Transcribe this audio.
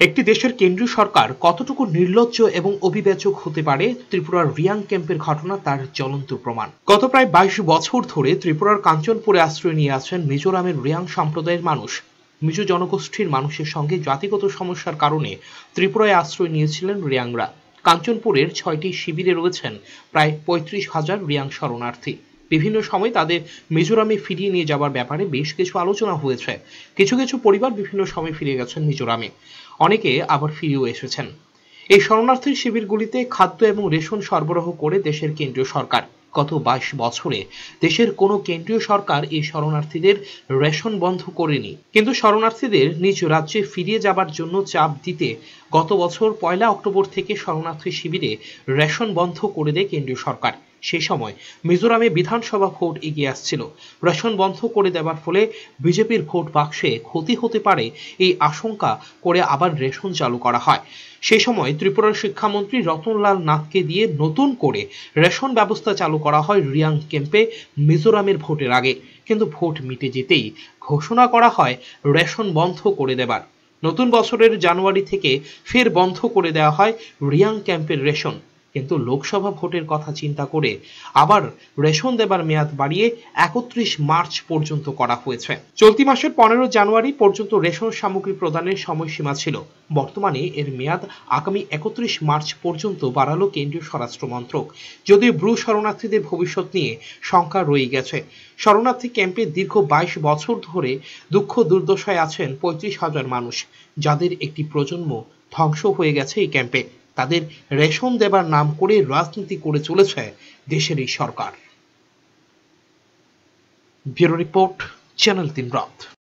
একটি দেশের কেন্দ্রীয় সরকার কতটুকু নির্লজ্জ এবং অবিবেচক হতে পারে ত্রিপুরার রিয়াং ক্যাম্পের ঘটনা তার জ্বলন্ত প্রমাণ। গত প্রায় বাইশ বছর ধরে ত্রিপুরার কাঞ্চনপুরে আশ্রয় নিয়ে আছেন মিজোরামের রিয়াং সম্প্রদায়ের মানুষ। মিজো জনগোষ্ঠীর মানুষের সঙ্গে জাতিগত সমস্যার কারণে ত্রিপুরায় আশ্রয় নিয়েছিলেন রিয়াংরা। কাঞ্চনপুরের ছয়টি শিবিরে রয়েছেন প্রায় পঁয়ত্রিশ হাজার রিয়াং শরণার্থী। বিভিন্ন সময় তাদের মিজোরামে ফিরিয়ে নিয়ে যাওয়ার ব্যাপারে বেশ কিছু আলোচনা হয়েছে। কিছু কিছু পরিবার বিভিন্ন সময় ফিরে গেছেন মিজোরামে। অনেকে আবার ফিরেও এসেছেন। এই শরণার্থী শিবিরগুলিতে খাদ্য এবং রেশন সরবরাহ করে দেশের কেন্দ্রীয় সরকার। গত বাইশ বছরে দেশের কোনো কেন্দ্রীয় সরকার এই শরণার্থীদের রেশন বন্ধ করেনি। কিন্তু শরণার্থীদের নিজ রাজ্যে ফিরিয়ে যাবার জন্য চাপ দিতে গত বছর পয়লা অক্টোবর থেকে শরণার্থী শিবিরে রেশন বন্ধ করে দেয় কেন্দ্রীয় সরকার। সেই সময় মিজোরামে বিধানসভা ভোট এগিয়ে আসছিল। রেশন বন্ধ করে দেওয়ার ফলে বিজেপির ভোট বাক্সে ক্ষতি হতে পারে এই আশঙ্কা করে আবার রেশন চালু করা হয়। সেই সময় ত্রিপুরার শিক্ষামন্ত্রী রতনলাল নাথকে দিয়ে নতুন করে রেশন ব্যবস্থা চালু করা হয় রিয়াং ক্যাম্পে মিজোরামের ভোটের আগে। কিন্তু ভোট মিটে যেতেই ঘোষণা করা হয় রেশন বন্ধ করে দেবার। নতুন বছরের জানুয়ারি থেকে ফের বন্ধ করে দেওয়া হয় রিয়াং ক্যাম্পের রেশন। কিন্তু লোকসভা ভোটের কথা চিন্তা করে আবার রেশন দেবার মেয়াদ বাড়িয়ে একত্রিশ মার্চ পর্যন্ত করা হয়েছে। চলতি মাসের পনেরো জানুয়ারি পর্যন্ত রেশন সামগ্রী প্রদানের সময়সীমা ছিল। বর্তমানে এর মেয়াদ আগামী একত্রিশ মার্চ পর্যন্ত বাড়ালো কেন্দ্রীয় স্বরাষ্ট্র মন্ত্রক। যদিও ব্রু শরণার্থীদের ভবিষ্যৎ নিয়ে শঙ্কা রয়ে গেছে। শরণার্থী ক্যাম্পে দীর্ঘ বাইশ বছর ধরে দুঃখ দুর্দশায় আছেন পঁয়ত্রিশ হাজার মানুষ। যাদের একটি প্রজন্ম ধ্বংস হয়ে গেছে এই ক্যাম্পে। তাদের রেশন দেবার নাম করে রাজনীতি করে চলেছে দেশের এই সরকার। ব্যুরো রিপোর্ট, চ্যানেল তিন রাত।